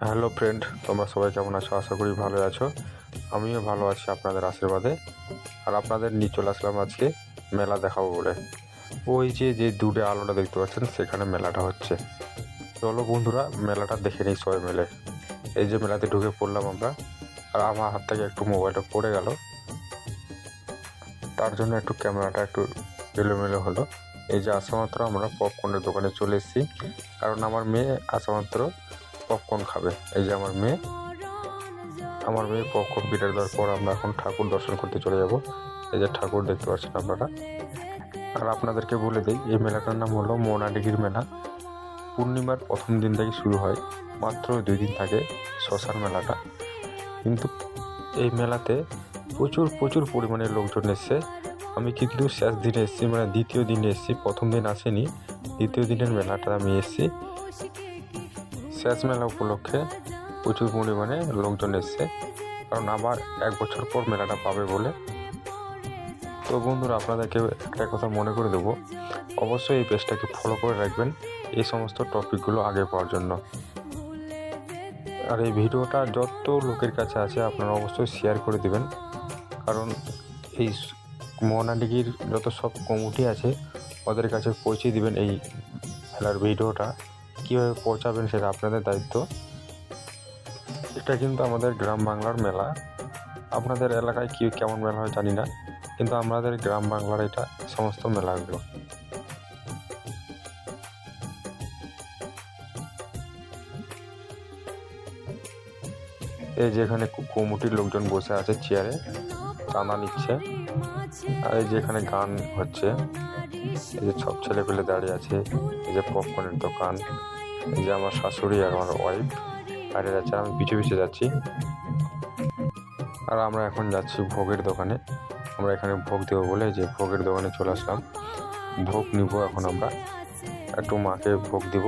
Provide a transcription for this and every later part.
Hello friend, তোমরা সবাই কেমন আছো? আশা করি ভালো আছো। আমিও ভালো আছি আপনাদের আশীর্বাদে। আর আপনাদের নিয়ে চলে আসলাম আজকে মেলা দেখাবো বলে। ওই যে যে দূরে আলোটা দেখতে পাচ্ছেন, সেখানে মেলাটা হচ্ছে। চলো বন্ধুরা, মেলাটা দেখে নিই সবাই মিলে। এই যে মেলাতে ঢুকে পড়লাম আমরা, আর আমার হাত থেকে একটু মোবাইলটা পড়ে গেল। তার জন্য একটু ক্যামেরাটা একটু এলোমেলো হলো। এই যে আসা মাত্র আমরা পপকর্নের দোকানে চলে এসেছি। কারণ আমার মেয়ে আসা মাত্র পপকর্ন খাবে। এই যে আমার মেয়ে। আমার মেয়ে পপকর্ন কেটে দেওয়ার পর আমরা এখন ঠাকুর দর্শন করতে চলে যাব। এই যে ঠাকুর দেখতে পাচ্ছেন আপনারা। আর আপনাদেরকে বলে দিই, এই মেলাটার নাম হলো মোনাডিগির মেলা। পূর্ণিমার প্রথম দিন থেকে শুরু হয়, মাত্র দুই দিন থাকে শ্মশান মেলাটা। কিন্তু এই মেলাতে প্রচুর প্রচুর পরিমাণে লোকজন এসছে। আমি কিন্তু শেষ দিনে এসেছি মানে দ্বিতীয় দিনে এসেছি, প্রথম দিন আসেনি। দ্বিতীয় দিনের মেলাটা আমি এসেছি। শেষ মেলা উপলক্ষে প্রচুর পরিমাণে লোকজন এসছে। কারণ আবার এক বছর পর মেলাটা পাবে বলে। তো বন্ধুরা, আপনাদেরকে একটা কথা মনে করে দেবো। অবশ্যই এই পেজটাকে ফলো করে রাখবেন। এই সমস্ত টপিকগুলো আগে পাওয়ার জন্য। আর এই ভিডিওটা যত লোকের কাছে আছে, আপনারা অবশ্যই শেয়ার করে দেবেন। কারণ এই মোহনাডিগির যত সব কমিটি আছে, ওদের কাছে পৌঁছে দিবেন এই খেলার ভিডিওটা। কীভাবে পৌঁছাবেন সেটা আপনাদের দায়িত্ব। এটা কিন্তু আমাদের গ্রাম বাংলার মেলা। আপনাদের এলাকায় কী, কেমন মেলা হয় জানি না, কিন্তু আমাদের গ্রাম বাংলার এটা সমস্ত মেলাগুলো। এই যে এখানে কমিটির লোকজন বসে আছে চেয়ারে চাঁদা নিচ্ছে। আর এই যে এখানে গান হচ্ছে। এই যে সব ছেলেপেলে দাঁড়িয়ে আছে, এই যে পপকর্নের দোকান, এই যে আমার শাশুড়ি আর আমার ওয়াইফ বাইরে যাচ্ছে আমি পিছু পিছু যাচ্ছি। আর আমরা এখন যাচ্ছি ভোগের দোকানে। আমরা এখানে ভোগ দেবো বলে যে ভোগের দোকানে চলে আসলাম। ভোগ নিব এখন আমরা। একটু মাকে ভোগ দিব।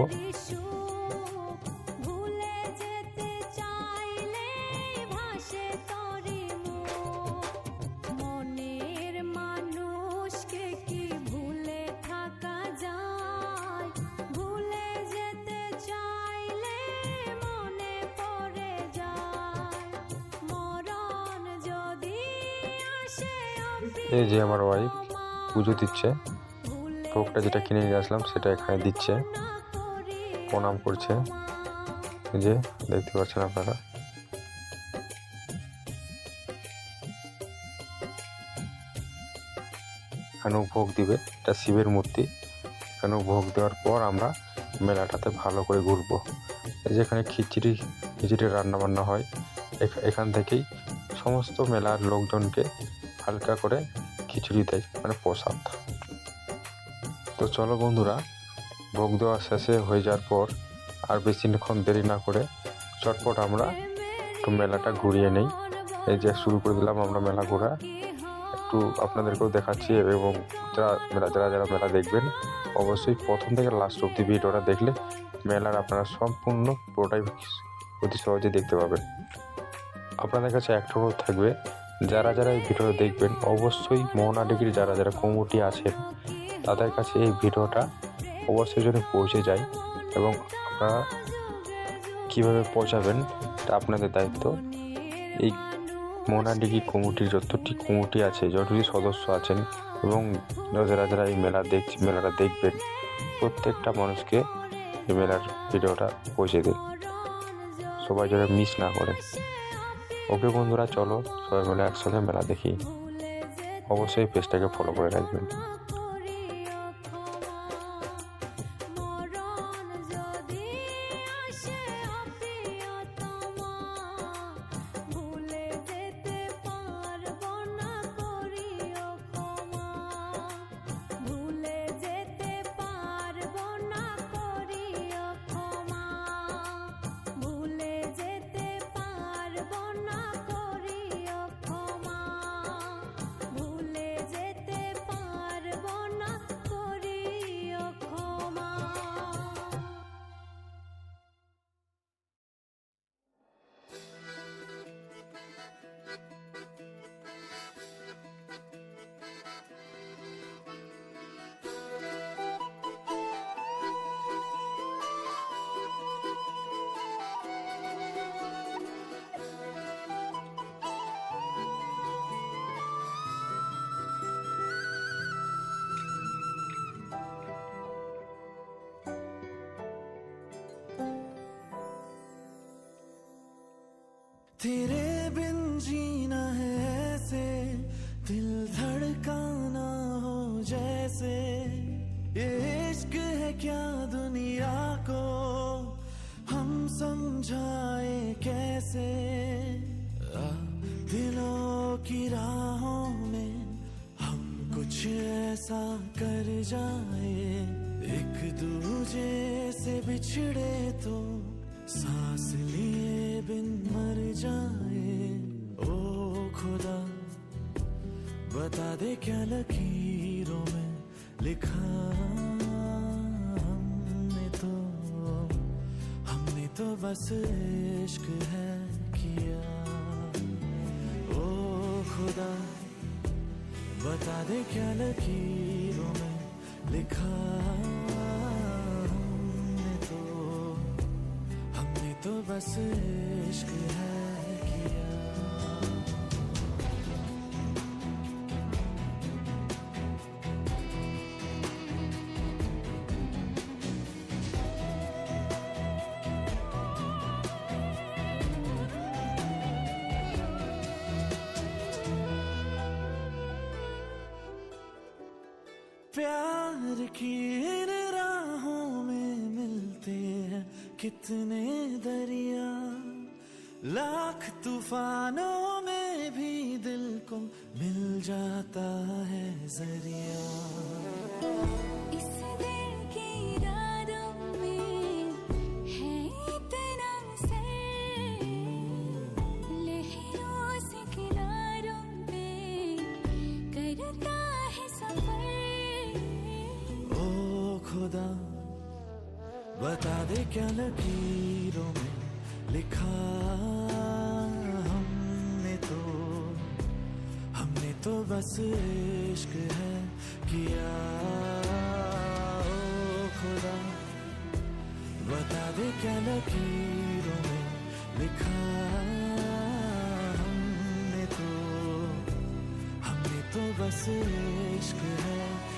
এই যে আমার ওয়াইফ পুজো দিচ্ছে। ভোগটা যেটা কিনে নিয়ে আসলাম, সেটা এখানে দিচ্ছে। প্রণাম করছে। যে, দেখতে পাচ্ছেন আপনারা। এখানেও ভোগ দিবে, এটা শিবের মূর্তি। এখানেও ভোগ দেওয়ার পর আমরা মেলাটাতে ভালো করে ঘুরবো। এই যে এখানে খিচড়ি খিচড়ি রান্না বান্না হয়। এখা- এখান থেকেই সমস্ত মেলার লোকজনকে হালকা করে খিচুড়ি দেয় মানে প্রসাদ। তো চলো বন্ধুরা, ভোগ দেওয়া শেষে হয়ে যাওয়ার পর আর বেশিক্ষণ দেরি না করে চটপট আমরা একটু মেলাটা ঘুরিয়ে নেই। এই যে শুরু করে দিলাম আমরা মেলা ঘোরা। একটু আপনাদেরকেও দেখাচ্ছি এবং যারা যারা যারা মেলা দেখবেন, অবশ্যই প্রথম থেকে লাস্ট অব্দি ভিডিওটা দেখলে মেলার আপনারা সম্পূর্ণ পুরোটাই অতি সহজে দেখতে পাবেন। আপনাদের কাছে একটা অনুরোধ থাকবে যারা যারা এই ভিডিওটা দেখবেন, অবশ্যই মোহনা ডিগ্রি যারা যারা কমিটি আছেন, তাদের কাছে এই ভিডিওটা অবশ্যই যেন পৌঁছে যায় এবং আপনারা কীভাবে পৌঁছাবেন এটা আপনাদের দায়িত্ব। এই মোহনা ডিগ্রি কমিটির যতটি কমিটি আছে, যতটি সদস্য আছেন এবং যারা যারা এই মেলা দেখছে মেলাটা দেখবেন, প্রত্যেকটা মানুষকে এই মেলার ভিডিওটা পৌঁছে দিন। সবাই যারা মিস না করে। ওকে বন্ধুরা চলো সবাই মিলে একসাথে মেলা দেখি। অবশ্যই পেজটাকে ফলো করে রাখবেন। तेरे बिन जीना है ऐसे, दिल धड़काना हो जैसे। ये इश्क है क्या दुनिया को? हम समझाए कैसे? दिलों की राहों में हम कुछ ऐसा कर जाए। एक दूजे से बिछड़े तो सांस लिए बिन मर जाए। ओ खुदा, बता दे क्या लकीरों में लिखा हमने तो। हमने तो बस इश्क है किया। ओ खुदा, बता दे क्या लकीरों में लिखा हमने तो। हमने तो बस इश्क है प्यार की इन राहों में मिलते हैं कितने दरिया। लाख तूफानों में भी दिल को मिल जाता है ज़रिया। इस में है से किनारों पे करता है सफ़र। खुदा, बता दे क्या लकीरों में लिखा हमने तो। हमने तो बस इश्क है किया, ओ खुदा, बता दे क्या लकीरों में लिखा हमने तो। हमने तो बस इश्क है